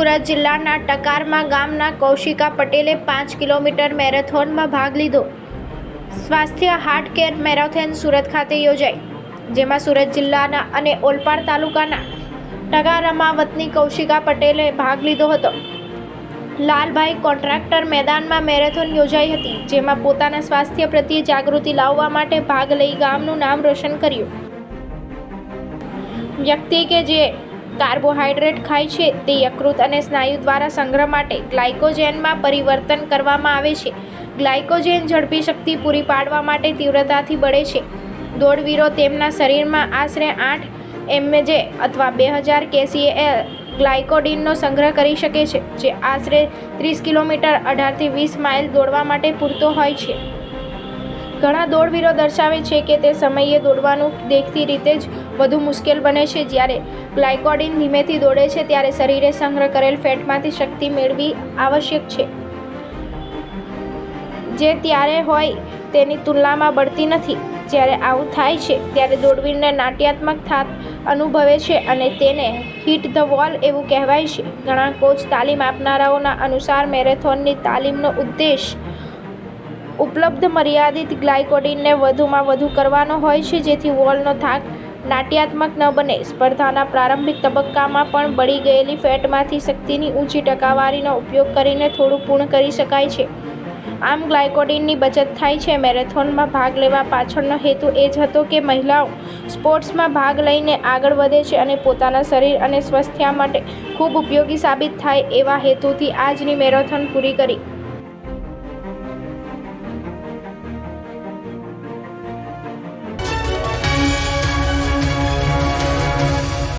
સુરત જિલ્લાના ટકારમાં ગામના કૌશિકા પટેલે પાંચ કિલોમીટર મેરેથોનમાં ભાગ લીધો. સ્વાસ્થ્ય હાર્ટ કેર મેરેથોન સુરત ખાતે યોજાઈ, જેમાં સુરત જિલ્લાના અને ઓલપાડ તાલુકાના ટકારામાં વતની કૌશિકા પટેલે ભાગ લીધો હતો. લાલભાઈ કોન્ટ્રાક્ટર મેદાનમાં મેરેથોન યોજાઈ હતી, જેમાં પોતાના સ્વાસ્થ્ય પ્રત્યે જાગૃતિ લાવવા માટે ભાગ લઈ ગામનું નામ રોશન કર્યું. વ્યક્તિ કે જે કાર્બોહાઈડ્રેટ ખાય છે. તે યકૃત અને સ્નાયુ દ્વારા સંગ્રહ માટે ગ્લાયકોજેનમાં પરિવર્તન કરવામાં આવે છે. ગ્લાયકોજેન ઝડપી શક્તિ પૂરી પાડવા માટે તીવ્રતાથી બળે છે. દોડવીરો તેમના શરીરમાં આશરે આઠ એમજે અથવા બે હજાર કેસીએલ ગ્લાયકોડિનનો સંગ્રહ કરી શકે છે, જે આશરે ત્રીસ કિલોમીટર અઢારથી વીસ માઇલ દોડવા માટે પૂરતો હોય છે. ઘણા દોડવીરો દર્શાવે છે કે તે સમયે દોડવાનું દેખતી રીતે જ વધુ મુશ્કેલ બને છે. જ્યારે ગ્લાયકોડિન ધીમેથી દોડે છે, ત્યારે શરીરે સંગ્રહ કરેલ ફેટમાંથી શક્તિ મેળવી આવશ્યક છે. જે ત્યારે હોય તેની તુલનામાં બળતી નથી. જ્યારે આવું થાય છે, ત્યારે દોડવીરને નાટ્યાત્મક થાક અનુભવે છે અને તેને હિટ ધ વોલ એવું કહેવાય છે. ઘણા કોચ તાલીમ આપનારાઓના અનુસાર મેરેથોનની તાલીમનો ઉદ્દેશ ઉપલબ્ધ મર્યાદિત ગ્લાયકોડિનને વધુમાં વધુ કરવાનો હોય છે, જેથી વોલનો થાક નાટ્યાત્મક ન બને. સ્પર્ધાના પ્રારંભિક તબક્કામાં પણ બળી ગયેલી ફેટમાંથી શક્તિની ઊંચી ટકાવારીનો ઉપયોગ કરીને થોડું પૂર્ણ કરી શકાય છે. આમ ગ્લાયકોડિનની બચત થાય છે. મેરેથોનમાં ભાગ લેવા પાછળનો હેતુ એ જ હતો કે મહિલાઓ સ્પોર્ટ્સમાં ભાગ લઈને આગળ વધે છે અને પોતાના શરીર અને સ્વાસ્થ્ય માટે ખૂબ ઉપયોગી સાબિત થાય એવા હેતુથી આજની મેરેથોન પૂરી કરી.